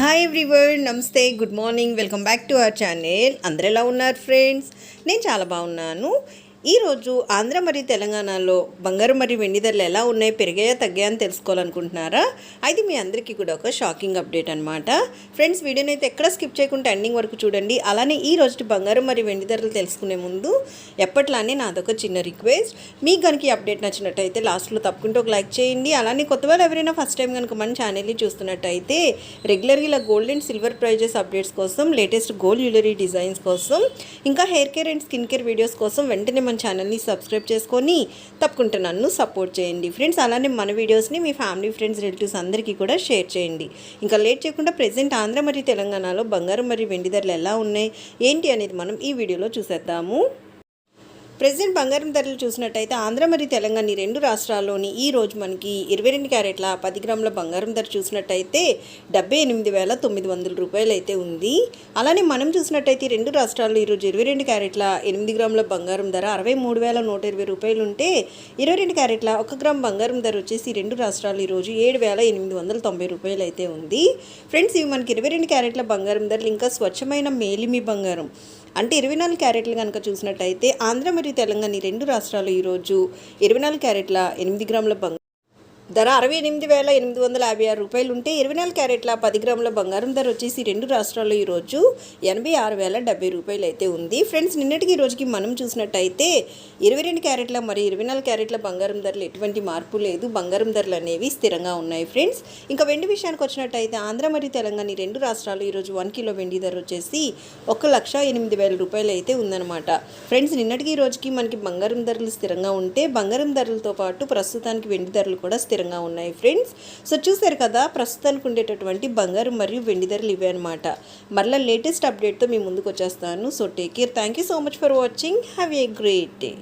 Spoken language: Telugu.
హాయ్ ఎవ్రీవర్ నమస్తే good morning welcome back to our channel అందరు ఎలా ఉన్నారు ఫ్రెండ్స్ నేను చాలా బాగున్నాను. ఈరోజు ఆంధ్ర మరియు తెలంగాణలో బంగారం మరియు వెండి ధరలు ఎలా ఉన్నాయి పెరిగాయా తగ్గాయా అని తెలుసుకోవాలనుకుంటున్నారా? అయితే మీ అందరికీ కూడా ఒక షాకింగ్ అప్డేట్ అనమాట ఫ్రెండ్స్ వీడియోని అయితే ఎక్కడ స్కిప్ చేయకుండా ఎండింగ్ వరకు చూడండి. అలానే ఈ రోజు బంగారం మరియు వెండి ధరలు తెలుసుకునే ముందు ఎప్పట్లానే నాదొక చిన్న రిక్వెస్ట్ మీకు కనుక ఈ అప్డేట్ నచ్చినట్టయితే లాస్ట్లో తప్పకుండా ఒక లైక్ చేయండి. అలానే కొత్త వాళ్ళు ఎవరైనా ఫస్ట్ టైం కనుక మన ఛానల్ని చూస్తున్నట్టయితే రెగ్యులర్గా ఇలా gold and silver prices updates కోసం లేటెస్ట్ గోల్డ్ జ్యువెలరీ డిజైన్స్ కోసం ఇంకా hair care and skin care videos కోసం వెంటనే మన ఛానల్ని సబ్స్క్రైబ్ చేసుకొని తప్పకుండా నన్ను సపోర్ట్ చేయండి. ఫ్రెండ్స్ అలానే మన వీడియోస్ని మీ ఫ్యామిలీ ఫ్రెండ్స్ రిలేటివ్స్ అందరికీ కూడా షేర్ చేయండి. ఇంకా లేట్ చేయకుండా ప్రజెంట్ ఆంధ్ర మరియు తెలంగాణలో బంగారం మరియు వెండి ధరలు ఎలా ఉన్నాయి ఏంటి అనేది మనం ఈ వీడియోలో చూసేద్దాము. ప్రెసిడెంట్ బంగారం ధరలు చూసినట్టయితే ఆంధ్ర మరియు తెలంగాణ ఈ రెండు రాష్ట్రాల్లోని ఈ రోజు మనకి ఇరవై రెండు క్యారెట్ల పది గ్రాముల బంగారం ధర చూసినట్టయితే డెబ్బై ఎనిమిది వేల తొమ్మిది వందల రూపాయలు అయితే ఉంది. అలానే మనం చూసినట్టయితే రెండు రాష్ట్రాల్లో ఈరోజు ఇరవై రెండు క్యారెట్ల ఎనిమిది గ్రాముల బంగారం ధర అరవై మూడు వేల నూట ఇరవై రూపాయలు ఉంటే ఇరవై రెండు క్యారెట్ల ఒక గ్రామ్ బంగారం ధర వచ్చేసి రెండు రాష్ట్రాలు ఈరోజు ఏడు వేల ఎనిమిది వందల తొంభై రూపాయలు అయితే ఉంది. ఫ్రెండ్స్ ఇవి మనకి ఇరవై రెండు క్యారెట్ల బంగారం ధరలు ఇంకా స్వచ్ఛమైన మేలిమి బంగారం. అంటే ఇరవై నాలుగు క్యారెట్లు కనుక చూసినట్టయితే ఆంధ్ర మరియు తెలంగాణ ఈ రెండు రాష్ట్రాలు ఈరోజు ఇరవై నాలుగు క్యారెట్ల ఎనిమిది గ్రాముల బంగారం ధర అరవై ఎనిమిది వేల ఎనిమిది వందల యాభై ఆరు రూపాయలు ఉంటే ఇరవై నాలుగు క్యారెట్ల పది గ్రాముల బంగారం ధర వచ్చేసి రెండు రాష్ట్రాల్లో ఈరోజు ఎనభై ఆరు వేల డెబ్బై రూపాయలు అయితే ఉంది. ఫ్రెండ్స్ నిన్నటికి ఈ రోజుకి మనం చూసినట్టయితే ఇరవై రెండు క్యారెట్ల మరియు ఇరవై నాలుగు క్యారెట్ల బంగారం ధరలు ఎటువంటి మార్పు లేదు. బంగారం ధరలు అనేవి స్థిరంగా ఉన్నాయి ఫ్రెండ్స్. ఇంకా వెండి విషయానికి వచ్చినట్టయితే ఆంధ్ర మరియు తెలంగాణ ఈ రెండు రాష్ట్రాలు ఈరోజు వన్ కిలో వెండి ధర వచ్చేసి ఒక లక్ష ఎనిమిది వేల రూపాయలు అయితే ఉందన్నమాట. ఫ్రెండ్స్ నిన్నటికి ఈ రోజుకి మనకి బంగారం ధరలు స్థిరంగా ఉంటే బంగారం ధరలతో పాటు ప్రస్తుతానికి వెండి ధరలు కూడా స్థిరంగా ఉన్నాయి ఫ్రెండ్స్ సో చూసారు కదా ప్రస్తుతానికి ఉండేటటువంటి బంగారం మరియు వెండి ధరలు ఇవే అనమాట మరలా లేటెస్ట్ అప్డేట్తో మీ ముందుకు వచ్చేస్తాను. So take care thank you so much for watching have a great day